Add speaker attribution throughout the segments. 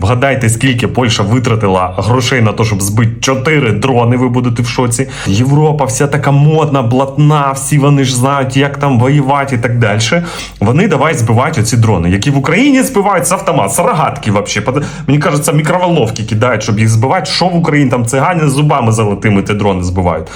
Speaker 1: Вгадайте, скільки Польща витратила грошей на те, щоб збити чотири дрони. Ви будете в шоці. Європа вся така модна, блатна, всі вони ж знають, як там воювати і так далі. Вони давай збивають оці дрони, які в Україні збивають з автомат, з рогатки. Под- Мені кажеться, мікроволновки кидають, щоб їх збивати. Що в Україні там цигани з зубами золотими ті дрони збивають.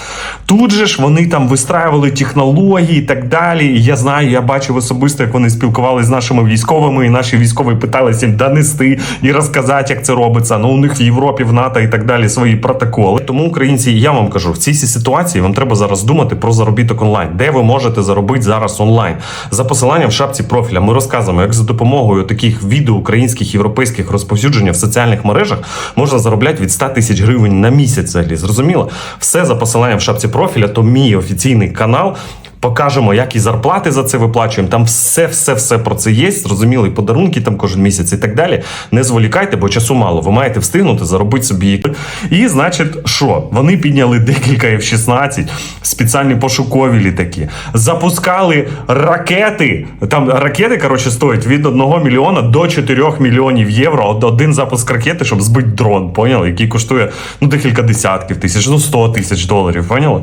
Speaker 1: Тут же ж вони там вистраювали технології і так далі. І я знаю, я бачив особисто, як вони спілкувалися з нашими військовими, і наші військові питалися їм донести і розказати, як це робиться. Ну у них в Європі, в НАТО і так далі свої протоколи. Тому українці, я вам кажу, в цій ситуації вам треба зараз думати про заробіток онлайн, де ви можете заробити зараз онлайн. За посиланням в шапці профіля ми розказуємо, як за допомогою таких відео українських європейських розповсюдження в соціальних мережах можна заробляти від 100 тисяч гривень на місяць. Взагалі зрозуміло, все за посиланням в шапці профіля. То мій офіційний канал. Покажемо, як і зарплати за це виплачуємо. Там все, все, все про це є. Зрозуміло, і подарунки там кожен місяць і так далі. Не зволікайте, бо часу мало. Ви маєте встигнути заробити собі. І значить, що вони підняли декілька F-16, спеціальні пошукові літаки, запускали ракети. Там ракети, коротше, стоять від 1 мільйона до 4 мільйонів євро. Один запуск ракети, щоб збити дрон, поняли? Який коштує ну декілька десятків тисяч, ну 100 тисяч доларів. Поняли?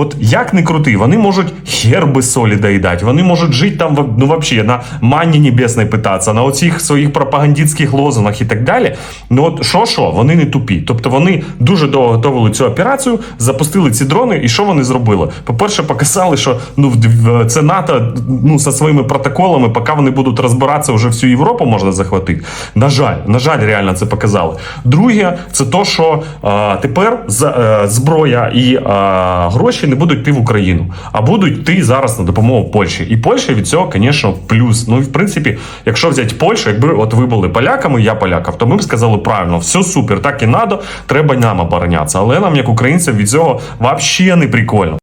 Speaker 1: От як не крути, вони можуть херби солі доїдати, вони можуть жити там ну, вообще, на манні небесної питатися, на оцих своїх пропагандистських лозунгах і так далі. Ну от що, що, вони не тупі. Тобто вони дуже довго готували цю операцію, запустили ці дрони, і що вони зробили? По-перше, показали, що ну це НАТО ну, зі своїми протоколами, поки вони будуть розбиратися, вже всю Європу можна захватити. На жаль, на жаль, реально це показали. Друге, це то, що е, тепер з- е, зброя і е, гроші не будуть йти в Україну, а будуть йти зараз на допомогу Польщі. І Польща від цього, звісно, плюс. Ну і в принципі, якщо взяти Польщу, якби от ви були поляками, я полякав, то ми б сказали правильно, все супер, так і надо, треба нам оборонятися. Але нам, як українцям, від цього взагалі не прикольно.